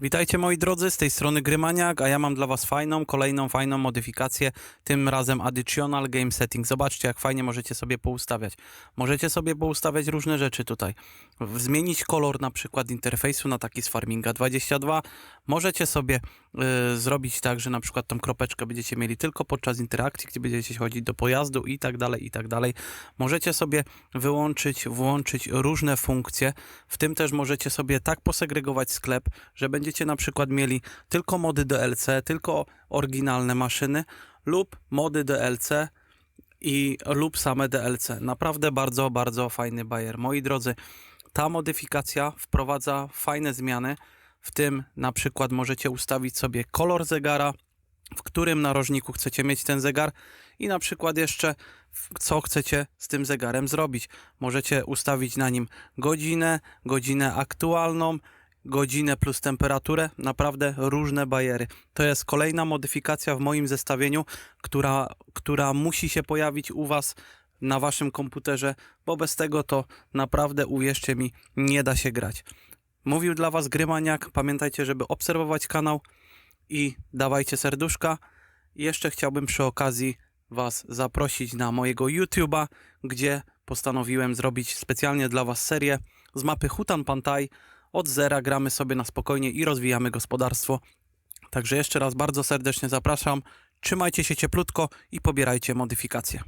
Witajcie moi drodzy, z tej strony Grymaniak, a ja mam dla was fajną, kolejną fajną modyfikację, tym razem Additional Game Setting. Zobaczcie jak fajnie możecie sobie poustawiać. Możecie sobie poustawiać różne rzeczy tutaj. Zmienić kolor na przykład interfejsu na taki z Farminga 22. Możecie sobie y, zrobić tak, że na przykład tą kropeczkę będziecie mieli tylko podczas interakcji, gdzie będziecie chodzić do pojazdu i tak dalej, i tak dalej. Możecie sobie wyłączyć, włączyć różne funkcje, w tym też możecie sobie tak posegregować sklep, że będziecie na przykład mieli tylko mody DLC, tylko oryginalne maszyny lub mody DLC i lub same DLC. Naprawdę bardzo, bardzo fajny bajer. Moi drodzy, ta modyfikacja wprowadza fajne zmiany, w tym na przykład możecie ustawić sobie kolor zegara, w którym narożniku chcecie mieć ten zegar i na przykład jeszcze co chcecie z tym zegarem zrobić. Możecie ustawić na nim godzinę, godzinę aktualną, godzinę plus temperaturę, naprawdę różne bajery. To jest kolejna modyfikacja w moim zestawieniu, która, która musi się pojawić u Was na Waszym komputerze, bo bez tego to naprawdę, uwierzcie mi, nie da się grać. Mówił dla Was Grymaniak, pamiętajcie, żeby obserwować kanał i dawajcie serduszka. Jeszcze chciałbym przy okazji Was zaprosić na mojego YouTube'a, gdzie postanowiłem zrobić specjalnie dla Was serię z mapy Hutan Pantai. Od zera gramy sobie na spokojnie i rozwijamy gospodarstwo. Także jeszcze raz bardzo serdecznie zapraszam. Trzymajcie się cieplutko i pobierajcie modyfikacje.